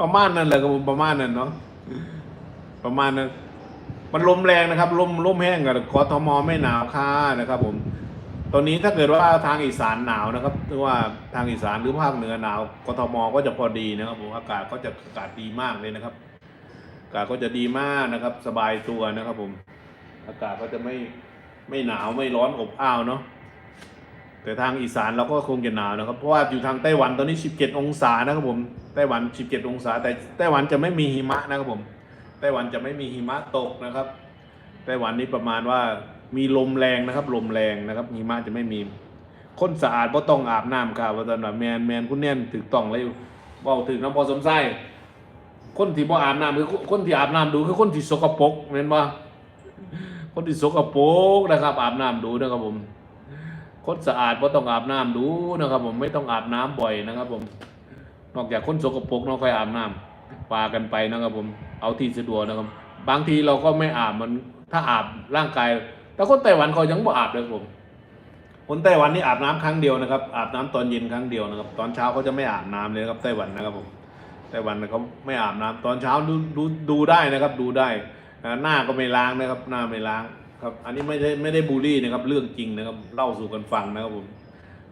ประมาณนั้นแหละครับผมประมาณนั้นเนาะประมาณนั้น มันลมแรงนะครับลมลมแห้งกับกทมไม่หนาวค่ะนะครับ ผม ตอนนี้ถ้าเกิดว่าทางอีสานหนาวนะครับหรือว่าทางอีสานหรือภาคเหนือหนาวกทมก็จะพอดีนะครับ ผมอากาศก็จะอากาศดีมากเลยนะครับ อากาศก็จะดีมากนะครับ สบายตัวนะครับ ผม อากาศก็จะไม่ไม่หนาวไม่ร้อนอบอ้าวเนาะ แต่ทางอีสานเราก็คงจะหนาวนะครับ เพราะว่าอยู่ทางไต้หวันตอนนี้ 17 องศานะครับผมไต้หวัน 17 องศา แต่ไต้หวันจะไม่มีหิมะนะครับผมไต้หวันจะไม่มีหิมะตกนะครับไต้หวันนี่ประมาณว่ามีลมแรงนะครับ ลมแรงนะครับหิมะจะไม่มี คนสะอาดเพราะต้องอาบน้ำค่ะว่าตอนนั้นแมนแมนคุณแน่นถึกต้องเลยว่าถึงน้ำพอสมไส้คนที่บ่อาบน้ำคือคนที่อาบน้ำดูคือคนที่สกปรกแม่นบ่คนที่สกปรกนะครับอาบน้ำดูนะครับผม คนสะอาดเพราะต้องอาบน้ำดูนะครับ ผมไม่ต้องอาบน้ำบ่อยนะครับ ผม นอกจากคนสกปรกเนาะค่อยอาบน้ำปากันไปนะครับ ผมเอาที่สะดวกนะครับ บางทีเราก็ไม่อาบมันถ้าอาบร่างกาย แต่คนไต้หวันเขายังบ่อาบเลยครับผม คนไต้หวันนี่อาบน้ำครั้งเดียวนะครับ อาบน้ำตอนเย็นครั้งเดียวนะครับ ตอนเช้าเขาจะไม่อาบน้ำเลยนะครับไต้หวันนะครับผมไต้หวันเขาไม่อาบน้ำตอนเช้าดูดูดูได้นะครับ ดูได้หน้าก็ไม่ล้างนะครับ หน้าไม่ล้าง ครับ อันนี้ไม่ได้ไม่ได้บูลลี่นะครับ เรื่องจริงนะครับ เล่าสู่กันฟังนะครับผม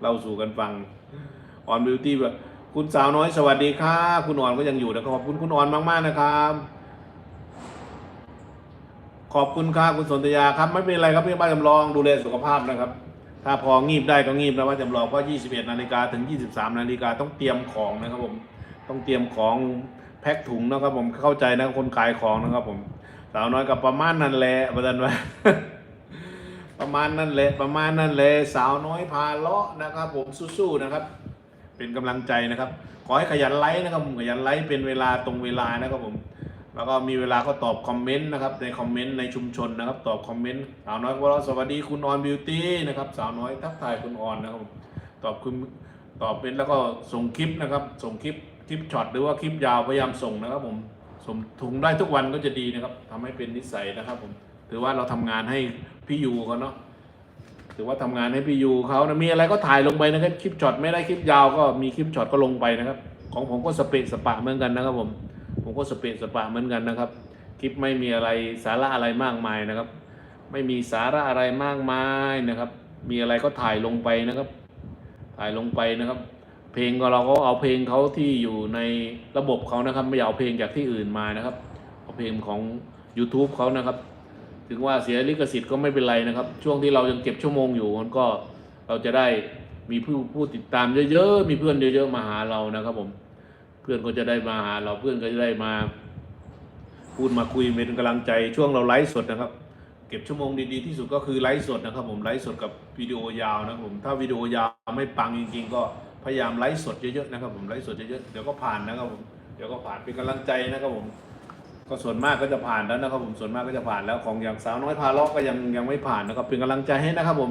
เล่าสู่กันฟังออนบิวตี้แบบคุณสาวน้อยสวัสดีค่ะคุณอ่อนก็ยังอยู่นะครับขอบคุณคุณอ่อนมากๆนะครับขอบคุณครับคุณสนธยาครับ ไม่เป็นไรครับพี่บ้านจำลองดูแลสุขภาพนะครับ ถ้าพองีบได้ก็งีบนะว่าจำลองเพราะ21 นาฬิกาถึง 23 นาฬิกาต้องเตรียมของนะครับผมต้องเตรียมของแพ็คถุงนะครับผมเข้าใจนะคนขายของนะครับผม สาวน้อยกับประมาณนั้นแหละประจันว่าประมาณนั้นแหละประมาณนั้นแหละสาวน้อยพาเลาะนะครับ ผมสู้ๆนะครับ เป็นกำลังใจนะครับ ขอให้ขยันไลค์นะครับผมขยันไลค์เป็นเวลาตรงเวลานะครับผมแล้วก็มีเวลาก็ตอบคอมเมนต์นะครับในคอมเมนต์ในชุมชนนะครับ ตอบคอมเมนต์สาวน้อยก็สวัสดีคุณออนบิวตี้นะครับ สาวน้อยทักทายคุณออนนะครับตอบคุณตอบเป็นแล้วก็ส่งคลิปนะครับ ส่งคลิปคลิปช็อตหรือว่าคลิปยาวพยายามส่งนะครับผม ส่งถุงได้ทุกวันก็จะดีนะครับทำให้เป็นนิสัยนะครับผมถือว่าเราทำงานให้พี่ยูเขาเนาะถือว่าทำงานให้พี่ยูเขานะมีอะไรก็ถ่ายลงไปนะครับคลิปช็อตไม่ได้คลิปยาวก็มีคลิปช็อตก็ลงไปนะครับ ของผมก็สเปะสปะเหมือนกันนะครับผมผมก็สเปะสปะเหมือนกันนะครับ คลิปไม่มีอะไรสาระอะไรมากมายนะครับ ไม่มีสาระอะไรมากมายนะครับ มีอะไรก็ถ่ายลงไปนะครับ ถ่ายลงไปนะครับ เพลงก็เราก็เอาเพลงเขาที่อยู่ในระบบเขานะครับ ไม่เอาเพลงจากที่อื่นมานะครับ เอาเพลงของ YouTube เขานะครับ ถึงว่าเสียลิขสิทธิ์ก็ไม่เป็นไรนะครับ ช่วงที่เรายังเก็บชั่วโมงอยู่มันก็เราจะได้มีผู้ผู้ติดตามเยอะๆมีเพื่อนเยอะๆมาหาเรานะครับ ผม เพื่อนก็จะได้มาหาเราเพื่อนก็จะได้มา พูดมาคุยเป็นกำลังใจช่วงเราไลฟ์สดนะครับเก็บชั่วโมงดีๆที่สุดก็คือไลฟ์สดนะครับ ผมไลฟ์สดกับวิดีโอยาวนะครับผมถ้าวิดีโอยาวไม่ปังจริงๆก็ พยายามไลฟ์สดเยอะๆนะครับผมไลฟ์สดเยอะๆเดี๋ยวก็ผ่านนะครับผมเดี๋ยวก็ผ่านเป็นกำลังใจนะครับผม ก็ส่วนมากก็จะผ่านแล้วนะครับผมส่วนมากก็จะผ่านแล้วของอย่างสาวน้อยพาเลาะก็ยังยังไม่ผ่านนะครับเป็นกำลังใจให้นะครับผม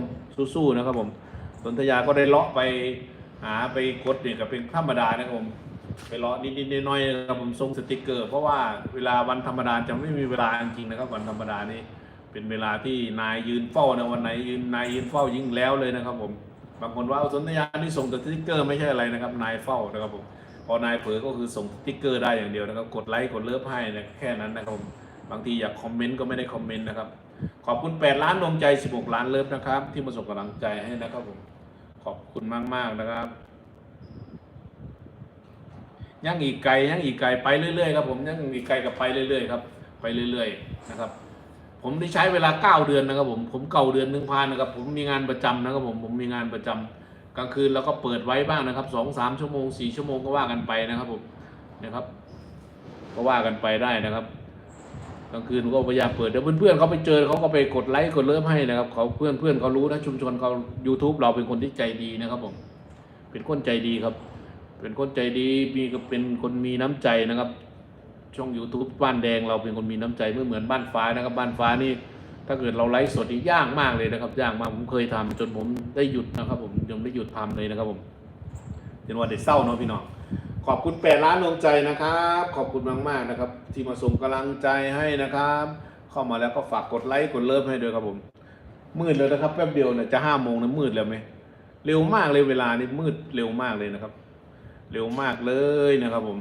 สู้ๆนะครับผมสนธยาก็ได้เลาะไปหาไปกดเนี่ยก็เป็นธรรมดานะครับผมไปรอนิดๆน้อยๆนะครับผมส่งสติกเกอร์ เพราะว่าเวลาวันธรรมดาจะไม่มีเวลาจริงๆนะครับ วันธรรมดานี่เป็นเวลาที่นายยืนเฝ้านะวันไหนยืนนายยืนเฝ้ายิ่งแล้วเลยนะครับผม บางคนว่าเอาสนธยานี่ส่งแต่สติกเกอร์ไม่ใช่อะไรนะครับ นายเฝ้านะครับผมพอนายเผลอก็คือส่งสติ๊กเกอร์ได้อย่างเดียวนะครับ กดไลค์กดเลิฟให้นะแค่นั้นนะครับผมบางทีอยากคอมเมนต์ก็ไม่ได้คอมเมนต์นะครับ ขอบคุณ 8 ล้านดวงใจ 16 ล้านเลิฟนะครับ ที่มาส่งกำลังใจให้นะครับผมขอบคุณมากๆนะครับยังอีกไกลยังอีกไกลไปเรื่อยๆครับผมยังอีกไกลกับไปเรื่อยๆครับ ไปเรื่อย ๆ นะครับ ผมได้ใช้เวลาเก้าเดือนนะครับ ผมผมเก่าเดือนหนึ่งพันนะครับ ผมมีงานประจำนะครับ ผมผมมีงานประจำกลางคืนเราก็เปิดไว้บ้างนะครับสองสามชั่วโมงสี่ชั่วโมงก็ว่ากันไปนะครับผมนะครับ ก็ว่ากันไปได้นะครับกลางคืนก็พยายามเปิดเดี๋ยวเพื่อนๆเขาไปเจอเขาก็ไปกดไลค์กดเลิฟให้นะครับเขาเพื่อนเพื่อนๆเขารู้นะชุมชนเขา YouTube เราเป็นคนที่ใจดีนะครับผม เป็นคนใจดีครับ เป็นคนใจดีมีก็เป็นคนมีน้ำใจนะครับ ช่อง YouTube บ้านแดงเราเป็นคนมีน้ำใจไม่เหมือนบ้านฟ้านะครับ บ้านฟ้านี่ถ้าเกิดเราไลฟ์สดนี่ยากมากเลยนะครับยากมากผมเคยทำจนผมได้หยุดนะครับ ผมยังได้หยุดทำเลยนะครับผมเห็นว่าเด็ดเศร้าเนาะพี่น้องขอบคุณแปดล้านดวงใจนะครับ ขอบคุณมากๆนะครับ ที่มาส่งกำลังใจให้นะครับ เข้ามาแล้วก็ฝากกดไลค์กดเลิฟให้ด้วยครับผม มืดแล้วนะครับแป๊บเดียวเนี่ยจะห้าโมงนะมืดแล้วไหมเร็วมากเลยเวลานี่มืดเร็วมากเลยนะครับ เร็วมากเลยนะครับผม